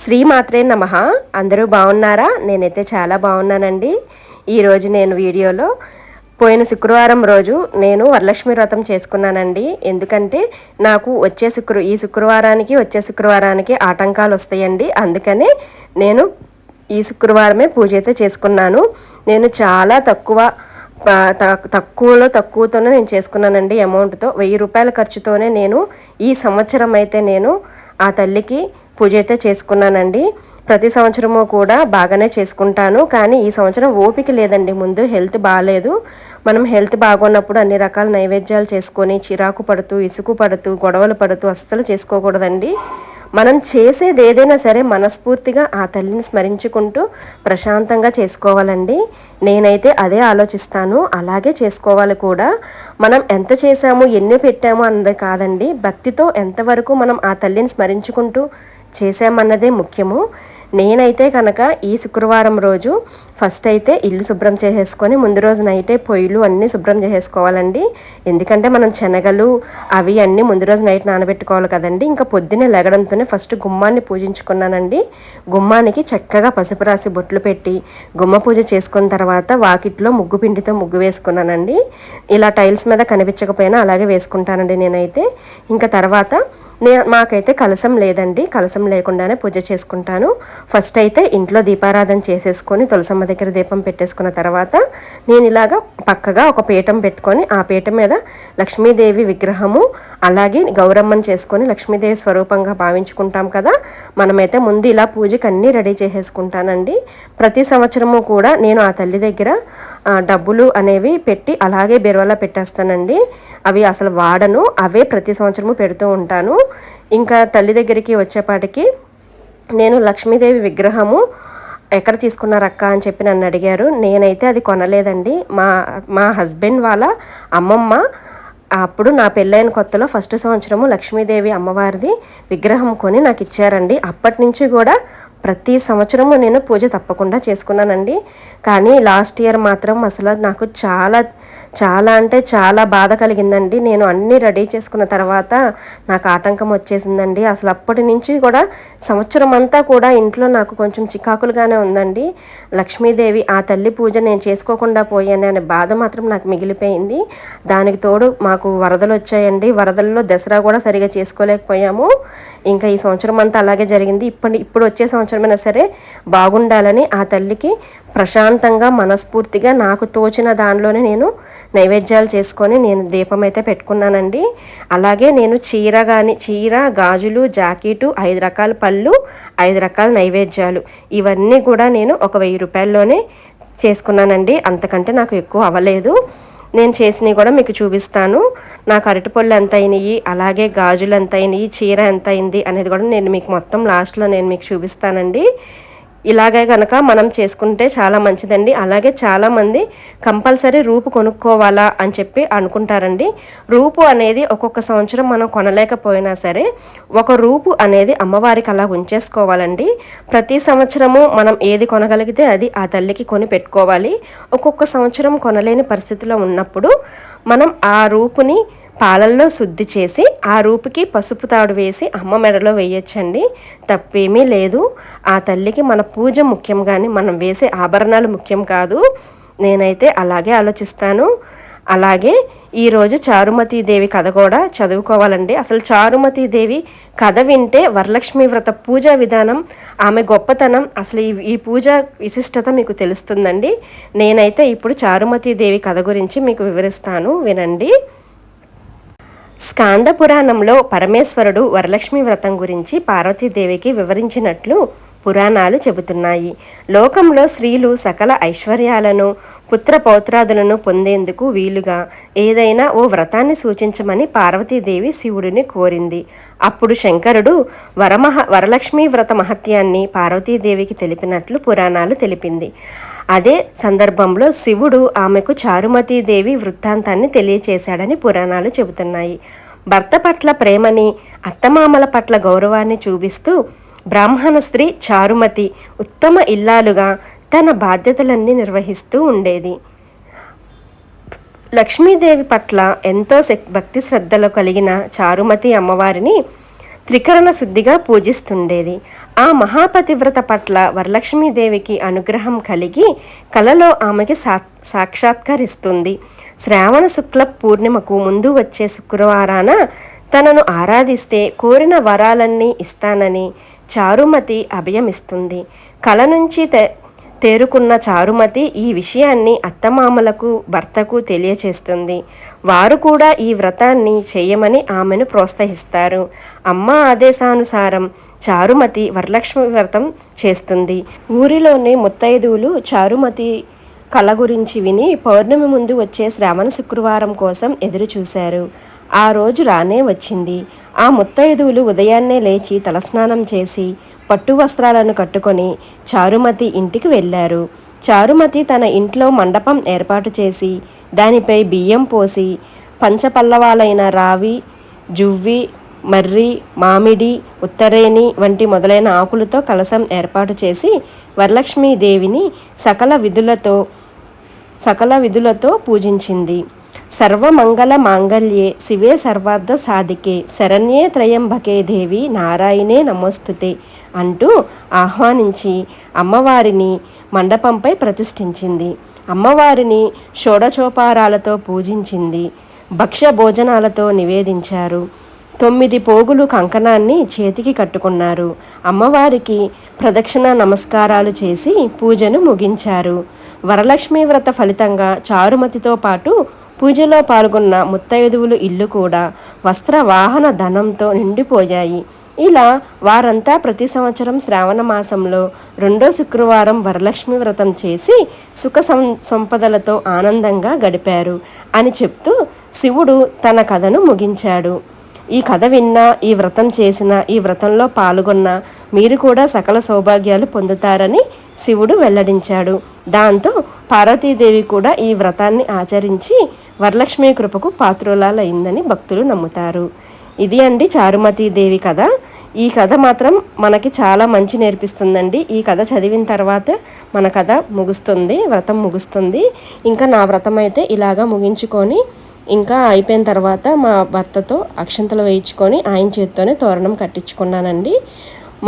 శ్రీమాత్రే నమ. అందరూ బాగున్నారా? నేనైతే చాలా బాగున్నానండి. ఈరోజు నేను వీడియోలో పోయిన శుక్రవారం రోజు నేను వరలక్ష్మి వ్రతం చేసుకున్నానండి. ఎందుకంటే నాకు వచ్చే శుక్ర ఈ శుక్రవారానికి వచ్చే శుక్రవారానికి ఆటంకాలు వస్తాయండి. అందుకనే నేను ఈ శుక్రవారమే పూజ అయితే చేసుకున్నాను. నేను చాలా తక్కువ త- తక్కువలో తక్కువతోనే నేను చేసుకున్నానండి అమౌంట్తో. వెయ్యి రూపాయల ఖర్చుతోనే నేను ఈ సంవత్సరం అయితే నేను ఆ తల్లికి పూజ అయితే చేసుకున్నానండి. ప్రతి సంవత్సరము కూడా బాగానే చేసుకుంటాను. కానీ ఈ సంవత్సరం ఓపిక లేదండి. ముందు హెల్త్ బాగాలేదు మనం హెల్త్ బాగున్నప్పుడు అన్ని రకాల నైవేద్యాలు చేసుకొని చిరాకు పడుతూ ఇసుకు పడుతూ గొడవలు పడుతూ అస్సలు చేసుకోకూడదండి. మనం చేసేది ఏదైనా సరే మనస్ఫూర్తిగా ఆ తల్లిని స్మరించుకుంటూ ప్రశాంతంగా చేసుకోవాలండి. నేనైతే అదే ఆలోచిస్తాను. అలాగే చేసుకోవాలి కూడా. మనం ఎంత చేశాము ఎన్ని పెట్టాము అన్నది కాదండి. భక్తితో ఎంతవరకు మనం ఆ తల్లిని స్మరించుకుంటూ చేసామన్నదే ముఖ్యము. నేనైతే కనుక ఈ శుక్రవారం రోజు ఫస్ట్ అయితే ఇల్లు శుభ్రం చేసేసుకొని ముందు రోజు నైటే పొయ్యిలు అన్నీ శుభ్రం చేసేసుకోవాలండి. ఎందుకంటే మనం శనగలు అవి అన్నీ ముందు రోజు నైట్ నానబెట్టుకోవాలి కదండి. ఇంకా పొద్దున్నే లెగడంతోనే ఫస్ట్ గుమ్మాన్ని పూజించుకున్నానండి. గుమ్మానికి చక్కగా పసుపు రాసి బొట్లు పెట్టి గుమ్మ పూజ చేసుకున్న తర్వాత వాకిట్లో ముగ్గు పిండితో ముగ్గు వేసుకున్నానండి. ఇలా టైల్స్ మీద కనిపించకపోయినా అలాగే వేసుకుంటానండి నేనైతే. ఇంకా తర్వాత నేను మాకైతే కలసం లేదండి. కలసం లేకుండానే పూజ చేసుకుంటాను. ఫస్ట్ అయితే ఇంట్లో దీపారాధన చేసేసుకొని తులసమ్మ దగ్గర దీపం పెట్టేసుకున్న తర్వాత నేను ఇలాగా పక్కగా ఒక పీఠం పెట్టుకొని ఆ పీఠం మీద లక్ష్మీదేవి విగ్రహము అలాగే గౌరమ్మను చేసుకొని లక్ష్మీదేవి స్వరూపంగా భావించుకుంటాం కదా. మనమైతే ముందు ఇలా పూజకి అన్నీ రెడీ చేసేసుకుంటానండి. ప్రతి సంవత్సరము కూడా నేను ఆ తల్లి దగ్గర డబ్బులు అనేవి పెట్టి అలాగే బెరవలా పెట్టేస్తానండి. అవి అసలు వాడను. అవే ప్రతి సంవత్సరము పెడుతూ ఉంటాను. ఇంకా తల్లి దగ్గరికి వచ్చేపాటికి నేను లక్ష్మీదేవి విగ్రహము ఎక్కడ తీసుకున్నారు అక్క అని చెప్పి నన్ను అడిగారు. నేనైతే అది కొనలేదండి. మా మా హస్బెండ్ వాళ్ళ అమ్మమ్మ అప్పుడు నా పెళ్ళైన కొత్తలో ఫస్ట్ సంవత్సరము లక్ష్మీదేవి అమ్మవారిది విగ్రహం కొని నాకు ఇచ్చారండి. అప్పటి నుంచి కూడా ప్రతి సంవత్సరము నేను పూజ తప్పకుండా చేసుకున్నానండి. కానీ లాస్ట్ ఇయర్ మాత్రం అసలు నాకు చాలా చాలా అంటే చాలా బాధ కలిగిందండి. నేను అన్నీ రెడీ చేసుకున్న తర్వాత నాకు ఆటంకం వచ్చేసిందండి. అసలు అప్పటి నుంచి కూడా సంవత్సరం అంతా కూడా ఇంట్లో నాకు కొంచెం చికాకులుగానే ఉందండి. లక్ష్మీదేవి ఆ తల్లి పూజ నేను చేసుకోకుండా పోయాను అనే బాధ మాత్రం నాకు మిగిలిపోయింది. దానికి తోడు మాకు వరదలు వచ్చాయండి. వరదల్లో దసరా కూడా సరిగా చేసుకోలేకపోయాము. ఇంకా ఈ సంవత్సరం అంతా అలాగే జరిగింది. ఇప్పుడు ఇప్పుడు వచ్చే సంవత్సరమైనా సరే బాగుండాలని ఆ తల్లికి ప్రశాంతంగా మనస్ఫూర్తిగా నాకు తోచిన దానిలోనే నేను నైవేద్యాలు చేసుకొని నేను దీపం అయితే పెట్టుకున్నానండి. అలాగే నేను చీర కానీ చీర గాజులు జాకెటు ఐదు రకాల పళ్ళు ఐదు రకాల నైవేద్యాలు ఇవన్నీ కూడా నేను ఒక వెయ్యి రూపాయల్లోనే చేసుకున్నానండి. అంతకంటే నాకు ఎక్కువ అవ్వలేదు. నేను చేసినవి కూడా మీకు చూపిస్తాను. నాకు అరటిపళ్ళు ఎంత అయినాయి అలాగే గాజులు ఎంత అయినాయి చీర ఎంత అయింది అనేది కూడా నేను మీకు మొత్తం లాస్ట్లో నేను మీకు చూపిస్తానండి. ఇలాగే కనుక మనం చేసుకుంటే చాలా మంచిదండి. అలాగే చాలామంది కంపల్సరీ రూపు కొనుక్కోవాలా అని చెప్పి అనుకుంటారండి. రూపు అనేది ఒక్కొక్క సంవత్సరం మనం కొనలేకపోయినా సరే ఒక రూపు అనేది అమ్మవారికి అలా ఉంచేసుకోవాలండి. ప్రతి సంవత్సరము మనం ఏది కొనగలిగితే అది ఆ తల్లికి కొని పెట్టుకోవాలి. ఒక్కొక్క సంవత్సరం కొనలేని పరిస్థితిలో ఉన్నప్పుడు మనం ఆ రూపుని పాలల్లో శుద్ధి చేసి ఆ రూపుకి పసుపు తాడు వేసి అమ్మ మెడలో వేయొచ్చండి. తప్పేమీ లేదు. ఆ తల్లికి మన పూజ ముఖ్యం కానీ మనం వేసే ఆభరణాలు ముఖ్యం కాదు. నేనైతే అలాగే ఆలోచిస్తాను. అలాగే ఈరోజు చారుమతి దేవి కథ కూడా చదువుకోవాలండి. అసలు చారుమతి దేవి కథ వింటే వరలక్ష్మి వ్రత పూజా విధానం ఆమె గొప్పతనం అసలు ఈ ఈ పూజ విశిష్టత మీకు తెలుస్తుందండి. నేనైతే ఇప్పుడు చారుమతి దేవి కథ గురించి మీకు వివరిస్తాను. వినండి. స్కాంద పురాణంలో పరమేశ్వరుడు వరలక్ష్మి వ్రతం గురించి పార్వతీదేవికి వివరించినట్లు పురాణాలు చెబుతున్నాయి. లోకంలో స్త్రీలు సకల ఐశ్వర్యాలను పుత్ర పౌత్రాదులను పొందేందుకు వీలుగా ఏదైనా ఓ వ్రతాన్ని సూచించమని పార్వతీదేవి శివుడిని కోరింది. అప్పుడు శంకరుడు వరమహ వరలక్ష్మీ వ్రత మహత్యాన్ని పార్వతీదేవికి తెలిపినట్లు పురాణాలు తెలిపింది. అదే సందర్భంలో శివుడు ఆమెకు చారుమతీదేవి వృత్తాంతాన్ని తెలియచేశాడని పురాణాలు చెబుతున్నాయి. భర్త పట్ల ప్రేమని అత్తమామల పట్ల గౌరవాన్ని చూపిస్తూ బ్రాహ్మణ స్త్రీ చారుమతి ఉత్తమ ఇల్లాలుగా తన బాధ్యతలన్నీ నిర్వహిస్తూ ఉండేది. లక్ష్మీదేవి పట్ల ఎంతో భక్తి శ్రద్ధలు కలిగిన చారుమతి అమ్మవారిని త్రికరణ శుద్ధిగా పూజిస్తుండేది. ఆ మహాపతివ్రత పట్ల వరలక్ష్మీదేవికి అనుగ్రహం కలిగి కలలో ఆమెకి సా సాక్షాత్కరిస్తుంది. శ్రావణ శుక్ల పూర్ణిమకు ముందు వచ్చే శుక్రవారాన తనను ఆరాధిస్తే కోరిన వరాలన్నీ ఇస్తానని చారుమతి అభయమిస్తుంది. కల నుంచి తేరుకున్న చారుమతి ఈ విషయాన్ని అత్తమామలకు భర్తకు తెలియచేస్తుంది. వారు కూడా ఈ వ్రతాన్ని చేయమని ఆమెను ప్రోత్సహిస్తారు. అమ్మ ఆదేశానుసారం చారుమతి వరలక్ష్మి వ్రతం చేస్తుంది. ఊరిలోని ముత్తైదువులు చారుమతి కళ గురించి విని పౌర్ణమి ముందు వచ్చే శ్రావణ శుక్రవారం కోసం ఎదురుచూశారు. ఆ రోజు రానే వచ్చింది. ఆ ముత్తైదువులు ఉదయాన్నే లేచి తలస్నానం చేసి పట్టు వస్త్రాలను కట్టుకొని చారుమతి ఇంటికి వెళ్ళారు. చారుమతి తన ఇంట్లో మండపం ఏర్పాటు చేసి దానిపై బియ్యం పోసి పంచపల్లవాలైన రావి జువ్వి మర్రి మామిడి ఉత్తరేణి వంటి మొదలైన ఆకులతో కలసం ఏర్పాటు చేసి వరలక్ష్మీదేవిని సకల విధులతో సకల విధులతో పూజించింది. సర్వమంగళ మాంగళ్యే శివే సర్వార్థ సాధికే శరణ్యే త్రయంబకే దేవి నారాయణే నమోస్తుతే అంటూ ఆహ్వానించి అమ్మవారిని మండపంపై ప్రతిష్ఠించింది. అమ్మవారిని షోడచోపారాలతో పూజించింది. భక్ష్య భోజనాలతో నివేదించారు. తొమ్మిది పోగులు కంకణాన్ని చేతికి కట్టుకున్నారు. అమ్మవారికి ప్రదక్షిణ నమస్కారాలు చేసి పూజను ముగించారు. వరలక్ష్మీ వ్రత ఫలితంగా చారుమతితో పాటు పూజలో పాల్గొన్న ముత్తైదువులు ఇల్లు కూడా వస్త్ర వాహన ధనంతో నిండిపోయాయి. ఇలా వారంతా ప్రతి సంవత్సరం శ్రావణ మాసంలో రెండో శుక్రవారం వరలక్ష్మి వ్రతం చేసి సుఖ సం సంపదలతో ఆనందంగా గడిపారు అని చెప్తూ శివుడు తన కథను ముగించాడు. ఈ కథ విన్నా ఈ వ్రతం చేసిన ఈ వ్రతంలో పాల్గొన్న మీరు కూడా సకల సౌభాగ్యాలు పొందుతారని శివుడు వెల్లడించాడు. దాంతో పార్వతీదేవి కూడా ఈ వ్రతాన్ని ఆచరించి వరలక్ష్మి కృపకు పాత్రులాలైందని భక్తులు నమ్ముతారు. ఇది అండి చారుమతీదేవి కథ. ఈ కథ మాత్రం మనకి చాలా మంచి నేర్పిస్తుందండి. ఈ కథ చదివిన తర్వాత మన కథ ముగుస్తుంది వ్రతం ముగుస్తుంది. ఇంకా నా వ్రతం అయితే ఇలాగా ముగించుకొని ఇంకా అయిపోయిన తర్వాత మా భర్తతో అక్షంతలు వేయించుకొని ఆయన చేత్తోనే తోరణం కట్టించుకున్నానండి.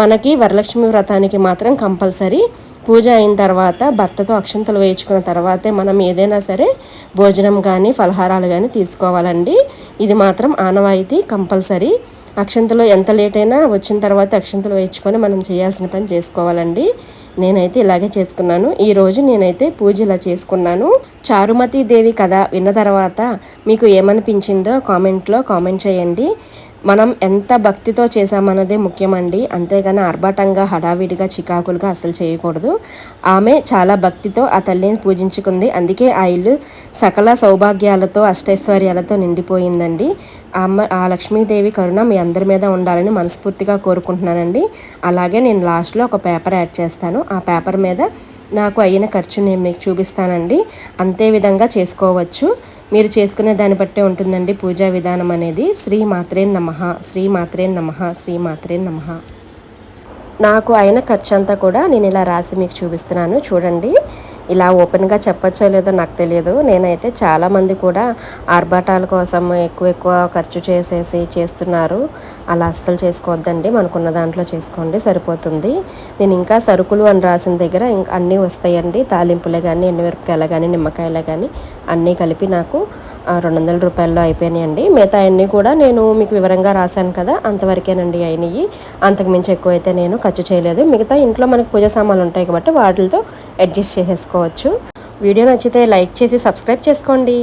మనకి వరలక్ష్మి వ్రతానికి మాత్రం కంపల్సరీ పూజ అయిన తర్వాత భర్తతో అక్షంతలు వేయించుకున్న తర్వాతే మనం ఏదైనా సరే భోజనం కానీ ఫలహారాలు కానీ తీసుకోవాలండి. ఇది మాత్రం ఆనవాయితీ కంపల్సరీ. అక్షంతలు ఎంత లేట్ అయినా వచ్చిన తర్వాత అక్షంతలు వేయించుకొని మనం చేయాల్సిన పని చేసుకోవాలండి. నేనైతే ఇలాగే చేసుకున్నాను. ఈరోజు నేనైతే పూజ ఇలా చేసుకున్నాను. చారుమతి దేవి కథ విన్న తర్వాత మీకు ఏమనిపించిందో కామెంట్లో కామెంట్ చేయండి. మనం ఎంత భక్తితో చేశామన్నదే ముఖ్యమండి. అంతేగాని ఆర్భాటంగా హడావిడిగా చికాకులుగా అసలు చేయకూడదు. ఆమె చాలా భక్తితో ఆ తల్లిని పూజించుకుంది. అందుకే ఆ ఇల్లు సకల సౌభాగ్యాలతో అష్టైశ్వర్యాలతో నిండిపోయిందండి. అమ్మ ఆ లక్ష్మీదేవి కరుణ మీ అందరి మీద ఉండాలని మనస్ఫూర్తిగా కోరుకుంటున్నానండి. అలాగే నేను లాస్ట్లో ఒక పేపర్ యాడ్ చేస్తాను. ఆ పేపర్ మీద నాకు అయిన ఖర్చు నేను మీకు చూపిస్తానండి. అంతే విధంగా చేసుకోవచ్చు. మీరు చేసుకునే దాన్ని బట్టే ఉంటుందండి పూజా విధానం అనేది. శ్రీ మాత్రే నమ శ్రీ మాత్రే నమ శ్రీ మాత్రే నమ. నాకు అయిన ఖర్చు అంతా కూడా నేను ఇలా రాసి మీకు చూపిస్తున్నాను. చూడండి. ఇలా ఓపెన్గా చెప్పచ్చో లేదో నాకు తెలియదు. నేనైతే చాలామంది కూడా ఆర్భాటాల కోసం ఎక్కువ ఎక్కువ ఖర్చు చేసేసి చేస్తున్నారు. అలా అస్సలు చేసుకోవద్దండి. మనకున్న దాంట్లో చేసుకోండి సరిపోతుంది. నేను ఇంకా సరుకులు అని రాసిన దగ్గర ఇంకా అన్నీ వస్తాయండి. తాలింపులే కానీ ఎండుమిరపకాయలు కానీ నిమ్మకాయలు కానీ అన్నీ కలిపి నాకు రెండు వందల రూపాయల్లో అయిపోయినాయండి. మిగతా అన్నీ కూడా నేను మీకు వివరంగా రాశాను కదా అంతవరకేనండి అయినవి అంతకుమించి ఎక్కువ అయితే నేను ఖర్చు చేయలేదు. మిగతా ఇంట్లో మనకు పూజ సామాన్లు ఉంటాయి కాబట్టి వాటితో అడ్జస్ట్ చేసేసుకోవచ్చు. వీడియో నచ్చితే లైక్ చేసి సబ్స్క్రైబ్ చేసుకోండి.